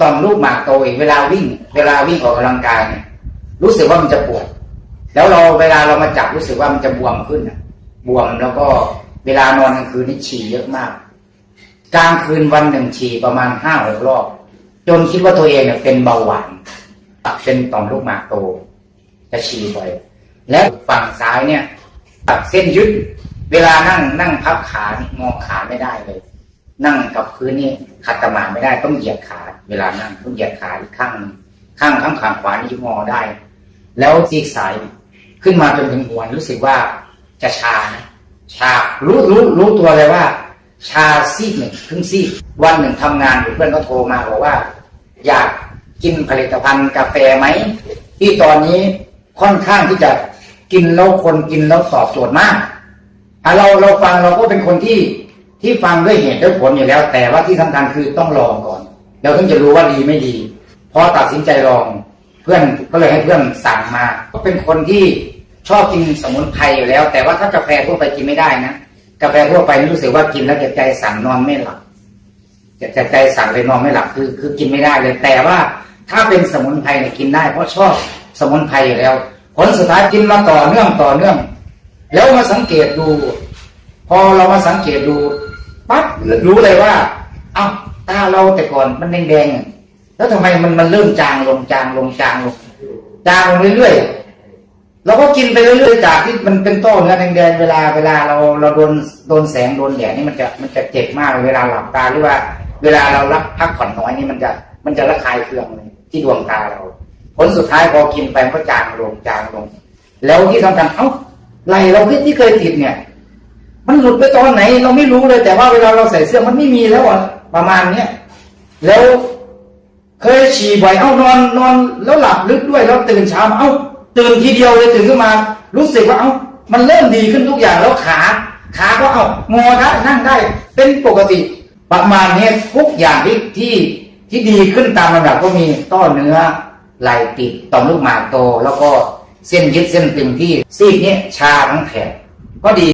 ตอนลูกหมากโตอีกเวลาวิ่ง เวลาวิ่งออกกำลังกายเนี่ยรู้สึกว่ามันจะปวด แล้วเราเวลาเรามาจับรู้สึกว่ามันจะบวมขึ้นบวมแล้วก็เวลานอนกลางคืนนี่ฉี่เยอะมาก กลางคืนวันหนึ่งฉี่ประมาณห้าหกรอบ จนคิดว่าตัวเองเนี่ยเป็นเบาหวานเป็นต่อมลูกหมากโต จะฉี่บ่อยและฝั่งซ้ายเนี่ยตัดเส้นยึด เวลานั่งนั่งพับขานี่งอขาไม่ได้เลย นั่งกับพื้นนี่ขัดสมาไม่ได้ต้องเหยียดขา เวลานั่งต้องเหยียดขาอีกข้างหนึ่งข้างข้างขาขวานี่งอได้ แล้วซีกสายขึ้นมาจนถึงหัวรู้สึกว่าจะชานะชารู้รู้รู้ตัวเลยว่า ชาซีกหนึ่งครึ่งซีกวันหนึ่งทำงานอยู่เพื่อนก็โทรมาบอกว่า อยากกินผลิตภัณฑ์กาแฟไหมที่ตอนนี้ค่อนข้างที่จะกินแล้วคนกินแล้วตอบโจทย์มากอะเราเราฟังเราก็เป็นคนที่ที่ฟังด้วยเหตุด้วยผลอยู่แล้ว แต่ว่าที่สำคัญคือต้องลองก่อน เราถึงจะรู้ว่าดีไม่ดีพอตัดสินใจลองเพื่อนก็เลยให้เพื่อนสั่งมา ก็เป็นคนที่ชอบกินสมุนไพรอยู่แล้ว แต่ว่าถ้ากาแฟทั่วไปกินไม่ได้นะกาแฟทั่วไปรู้สึกว่ากินแล้วจะใจสั่นนอนไม่หลับจะจใจสั่นเลยนอนไม่หลับคือ คือกินไม่ได้เลยแต่ว่าถ้าเป็นสมุนไพรเนี่ยกินได้ เพราะชอบสมุนไพรอยู่แล้ว ผลสุดท้ายกินมาต่อเนื่องต่อเนื่อง แล้วมาสังเกตดู พอเรามาสังเกตดูปั๊บรู้เลยว่าอ้าว ตาเราแต่ก่อนมันแดงๆอะแล้วทำไมมันมันเริ่มจางลงจางลงจางลงจางลงเรื่อยๆเราก็กินไปเรื่อยๆจากที่มันเป็นต้อเนื้อแดงๆเวลาเวลาเราเราโดนโดนแสงโดนแดดนี่มันจะมันจะเจ็บมากเวลาหลับตาหรือว่า เวลาเรารับพักผ่อนน้อยนี่มันจะมันจะระคายเคืองเลยที่ดวงตาเรา ผลสุดท้ายพอกินไปก็จางลงจางลง แล้วที่สำคัญเอ้าไหลเราที่ที่เคยติดเนี่ย มันหลุดไปตอนไหน เราไม่รู้เลยแต่ว่าเวลาเราใส่เสื้อมันไม่มีแล้วอะ ประมาณเนี้ยแล้วเคยฉี่บ่อยเอ้านอนนอน แล้วหลับลึกด้วยแล้วตื่นเช้าเอ้าตื่นทีเดียวเลยตื่นขึ้นมา รู้สึกว่าเอ้ามันเริ่มดีขึ้นทุกอย่างแล้วขาขาก็เอางอได้นั่งได้ เป็นปกติประมาณนี้ทุกอย่างที่ที่ที่ดีขึ้นตามลำดับก็มีต้อเนื้อไหลติดต่อมลูกหมากโต แล้วก็เส้นยึดเส้นตึงที่ซีกนี้ชาทั้งแถบก็ดี